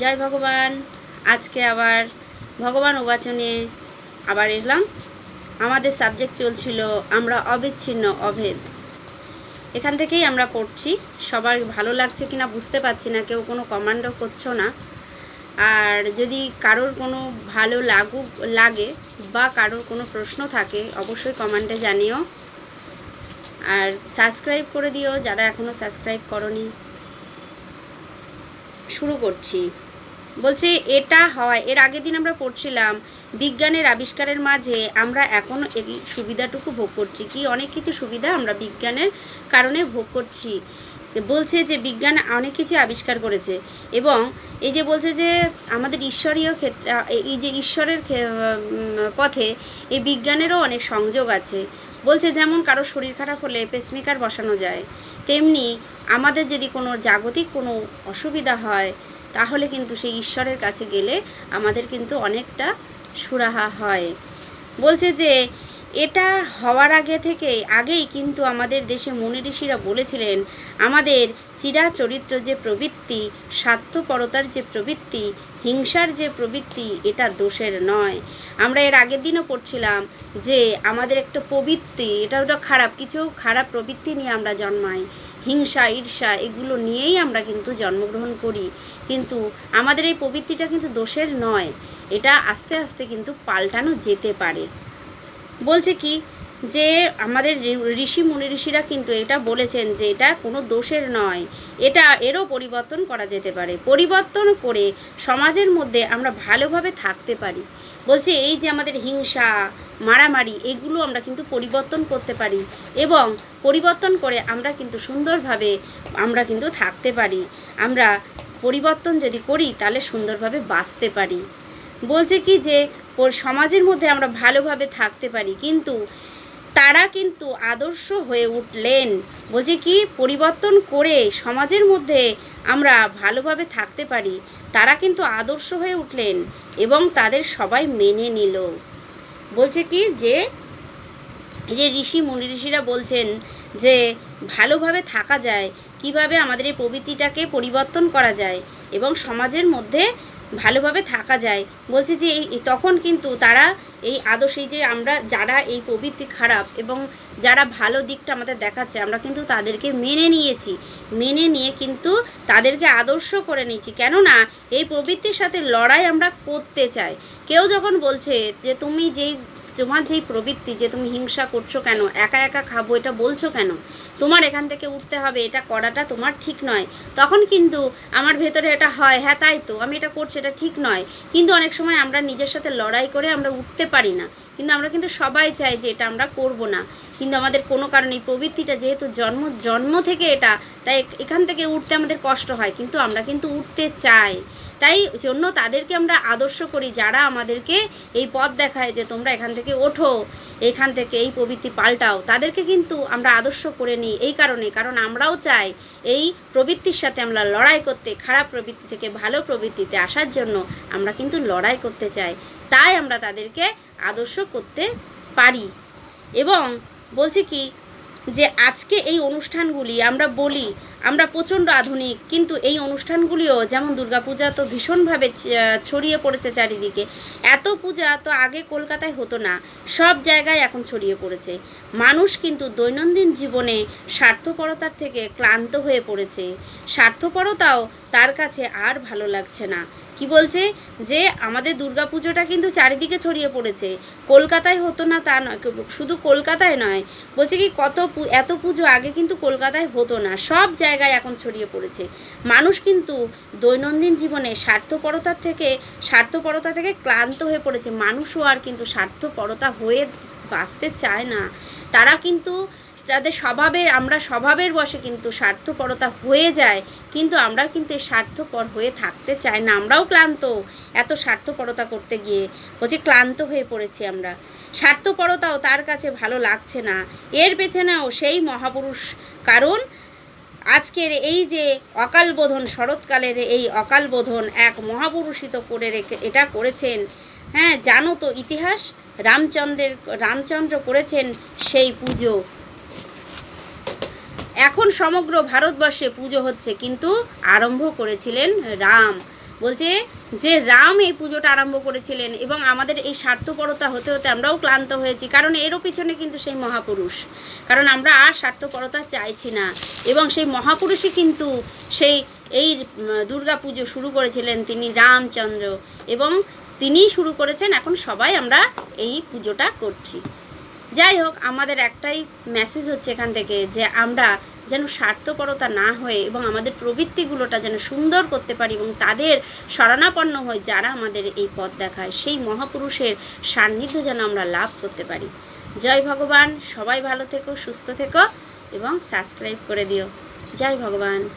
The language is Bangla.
জয় ভগবান। আজকে আবার ভগবান উবাচনে আবার এলাম। আমাদের সাবজেক্ট চলছিল আমরা অবিচ্ছিন্ন অভেদ। এখান থেকেই আমরা পড়ছি। সবার ভালো লাগছে কিনা বুঝতে পারছি না, কেউ কোনো কমান্ডও করছ না। আর যদি কারোর কোনো ভালো লাগুক, লাগে বা কারোর কোনো প্রশ্ন থাকে, অবশ্যই কমেন্টে জানিও। আর সাবস্ক্রাইব করে দিও যারা এখনও সাবস্ক্রাইব করনি। শুরু করছি। বলছে, এটা হয়, এর আগের দিন আমরা পড়ছিলাম, বিজ্ঞানের আবিষ্কারের মাঝে আমরা এখন এই সুবিধাটুকু ভোগ করছি। কি, অনেক কিছু সুবিধা আমরা বিজ্ঞানের কারণে ভোগ করছি। বলছে যে, বিজ্ঞান অনেক কিছু আবিষ্কার করেছে এবং এই যে বলছে যে, আমাদের ঈশ্বরীয় ক্ষেত্রে, এই যে ঈশ্বরের পথে এই বিজ্ঞানেরও অনেক সংযোগ আছে। বলছে, যেমন কারও শরীর খারাপ হলে পেসমেকার বসানো যায়, তেমনি আমাদের যদি কোনো জাগতিক কোনো অসুবিধা হয়, তাহলে কিন্তু সেই ঈশ্বরের কাছে গেলে আমাদের কিন্তু অনেকটা সুরাহা হয়। বলছে যে এটা হওয়ার আগে থেকে আগেই কিন্তু আমাদের দেশে মুনি ঋষিরা বলেছিলেন, আমাদের চিরাচরিত্র যে প্রবৃত্তি, স্বার্থপরতার যে প্রবৃত্তি, হিংসার যে প্রবৃত্তি, এটা দোষের নয়। আমরা এর আগের দিনও পড়ছিলাম যে, আমাদের একটা প্রবৃত্তি, এটা ওটা খারাপ, কিছু খারাপ প্রবৃত্তি নিয়ে আমরা জন্মাই। হিংসা, ঈর্ষা, এগুলো নিয়েই আমরা কিন্তু জন্মগ্রহণ করি। কিন্তু আমাদের এই প্রবৃত্তিটা কিন্তু দোষের নয়। এটা আস্তে আস্তে কিন্তু পাল্টানো যেতে পারে। বলছে কি যে আমাদের ঋষি মুনি ঋষিরা কিন্তু এটা বলেছেন যে এটা কোনো দোষের নয়। এটা এরও পরিবর্তন করা যেতে পারে। পরিবর্তন করে সমাজের মধ্যে আমরা ভালোভাবে থাকতে পারি। বলছে এই যে আমাদের হিংসা, মারামারি, এগুলো আমরা কিন্তু পরিবর্তন করতে পারি এবং পরিবর্তন করে আমরা কিন্তু সুন্দরভাবে আমরা কিন্তু থাকতে পারি। আমরা পরিবর্তন যদি করি তাহলে সুন্দরভাবে বাঁচতে পারি। বলছে কি যে সমাজের মধ্যে আমরা ভালোভাবে থাকতে পারি। কিন্তু তারা কিন্তু আদর্শ হয়ে উঠলেন। বলছে কি, পরিবর্তন করে সমাজের মধ্যে আমরা ভালোভাবে থাকতে পারি। তারা কিন্তু আদর্শ হয়ে উঠলেন এবং তাদের সবাই মেনে নিল। বলছে কি, যে, এই যে ঋষি মুনি ঋষিরা বলছেন যে, ভালোভাবে থাকা যায়। কীভাবে আমাদের এই প্রবৃত্তিটাকে পরিবর্তন করা যায় এবং সমাজের মধ্যে ভালোভাবে থাকা যায়। বলছে যে এই তখন কিন্তু তারা এই আদর্শে যে আমরা যারা এই প্রবৃত্তি খারাপ এবং যারা ভালো দিকটা আমাদের দেখাচ্ছে, আমরা কিন্তু তাদেরকে মেনে নিয়েছি। মেনে নিয়ে কিন্তু তাদেরকে আদর্শ করে নিয়েছি। কেননা এই প্রবৃত্তির সাথে লড়াই আমরা করতে চাই। কেউ যখন বলছে যে তুমি যেই তোমার যেই প্রবৃত্তি যে তুমি হিংসা করছ কেন, একা একা খাব, এটা বলছো কেন? তোমার এখান থেকে উঠতে হবে, এটা করাটা তোমার ঠিক নয়। তখন কিন্তু আমার ভেতরে এটা হয় হ্যাঁ তাই তো, আমি এটা করছি, এটা ঠিক নয়। কিন্তু অনেক সময় আমরা নিজের সাথে লড়াই করে আমরা উঠতে পারি না। কিন্তু আমরা কিন্তু সবাই চাই যে এটা আমরা করব না। কিন্তু আমাদের কোনো কারণে প্রবৃত্তিটা যেহেতু জন্ম জন্ম থেকে এটা, তাই এখান থেকে উঠতে আমাদের কষ্ট হয়। কিন্তু আমরা কিন্তু উঠতে চাই। তাই জন্য তাদেরকে আমরা আদর্শ করি, যারা আমাদেরকে এই পথ দেখায় যে তোমরা এখান থেকে ওঠো, এখান থেকে এই প্রবৃত্তি পাল্টাও। তাদেরকে কিন্তু আমরা আদর্শ করে নিই এই কারণে, কারণ আমরাও চাই এই প্রবৃত্তির সাথে আমরা লড়াই করতে, খারাপ প্রবৃত্তি থেকে ভালো প্রবৃত্তিতে আসার জন্য আমরা কিন্তু লড়াই করতে চাই। তাই আমরা তাদেরকে আদর্শ করতে পারি। এবং বলছি কি, যে আজকে এই অনুষ্ঠানগুলি আমরা বলি আমরা প্রচণ্ড আধুনিক, কিন্তু এই অনুষ্ঠানগুলিও যেমন দুর্গাপূজা তো ভীষণভাবে ছড়িয়ে পড়েছে চারিদিকে, এত পূজা তো আগে কলকাতায় হতো না, সব জায়গায় এখন ছড়িয়ে পড়েছে। মানুষ কিন্তু দৈনন্দিন জীবনে স্বার্থপরতার থেকে ক্লান্ত হয়ে পড়েছে, স্বার্থপরতাও তার কাছে আর ভালো লাগছে না। কি বলছে? যে আমাদের দুর্গা পুজোটা কিন্তু চারিদিকে ছড়িয়ে পড়েছে। কলকাতায় হতো না তা নয়, শুধু কলকাতায় নয়। বলছে কি, কত এত পুজো আগে কিন্তু কলকাতায় হতো না, সব জায়গায় এখন ছড়িয়ে পড়েছে। মানুষ কিন্তু দৈনন্দিন জীবনে স্বার্থপরতার থেকে, স্বার্থপরতা থেকে ক্লান্ত হয়ে পড়েছে। মানুষও আর কিন্তু স্বার্থপরতা হয়ে বাঁচতে চায় না। তারা কিন্তু যাদের স্বভাবে, আমরা স্বভাবের বসে কিন্তু স্বার্থপরতা হয়ে যায়, কিন্তু আমরা কিন্তু এই স্বার্থপর হয়ে থাকতে চাই না। আমরাও ক্লান্ত এত স্বার্থপরতা করতে গিয়ে, বলছি ক্লান্ত হয়ে পড়েছি আমরা। স্বার্থপরতাও তার কাছে ভালো লাগছে না। এর পেছনেও সেই মহাপুরুষ কারণ, আজকের এই যে অকাল বোধন, শরৎকালের এই অকাল বোধন এক মহাপুরুষিত করে রেখে, এটা করেছেন হ্যাঁ জানো তো ইতিহাস? রামচন্দ্রের, রামচন্দ্র করেছেন সেই পুজো। এখন সমগ্র ভারতবর্ষে পুজো হচ্ছে, কিন্তু আরম্ভ করেছিলেন রাম। বলছে যে রাম এই পুজোটা আরম্ভ করেছিলেন এবং আমাদের এই স্বার্থপরতা হতে হতে আমরাও ক্লান্ত হয়েছি, কারণ এরও পিছনে কিন্তু সেই মহাপুরুষ। কারণ আমরা আর স্বার্থপরতা চাইছি না এবং সেই মহাপুরুষই কিন্তু সেই, এই দুর্গা পুজো শুরু করেছিলেন তিনি রামচন্দ্র এবং তিনিই শুরু করেছেন, এখন সবাই আমরা এই পুজোটা করছি। যাই হোক আমাদের একটাই মেসেজ হচ্ছে এখান থেকে যে আমরা যেন স্বার্থপরতা না হয়ে এবং আমাদের প্রবৃত্তিগুলোটা যেন সুন্দর করতে পারি এবং তাদের শরণাপন্ন হয়ে যারা আমাদের এই পথ দেখায়। সেই মহাপুরুষের সান্নিধ্য যেন আমরা লাভ করতে পারি। জয় ভগবান, সবাই ভালো থেকো, সুস্থ থেকো এবং সাবস্ক্রাইব করে দিও। জয় ভগবান।